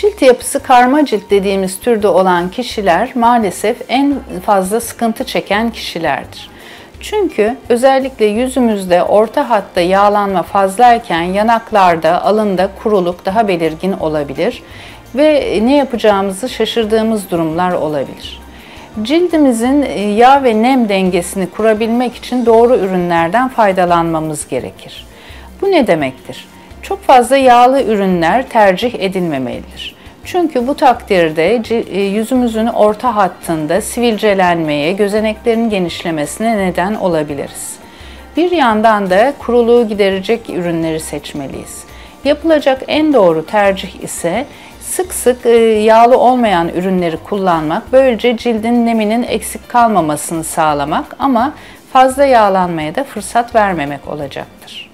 Cilt yapısı karma cilt dediğimiz türde olan kişiler maalesef en fazla sıkıntı çeken kişilerdir. Çünkü özellikle yüzümüzde orta hatta yağlanma fazlayken yanaklarda, alında kuruluk daha belirgin olabilir ve ne yapacağımızı şaşırdığımız durumlar olabilir. Cildimizin e, yağ ve nem dengesini kurabilmek için doğru ürünlerden faydalanmamız gerekir. Bu ne demektir? Çok fazla yağlı ürünler tercih edilmemelidir. Çünkü bu takdirde e, yüzümüzün orta hattında sivilcelenmeye, gözeneklerin genişlemesine neden olabiliriz. Bir yandan da kuruluğu giderecek ürünleri seçmeliyiz. Yapılacak en doğru tercih ise sık sık e, yağlı olmayan ürünleri kullanmak, böylece cildin neminin eksik kalmamasını sağlamak ama fazla yağlanmaya da fırsat vermemek olacaktır.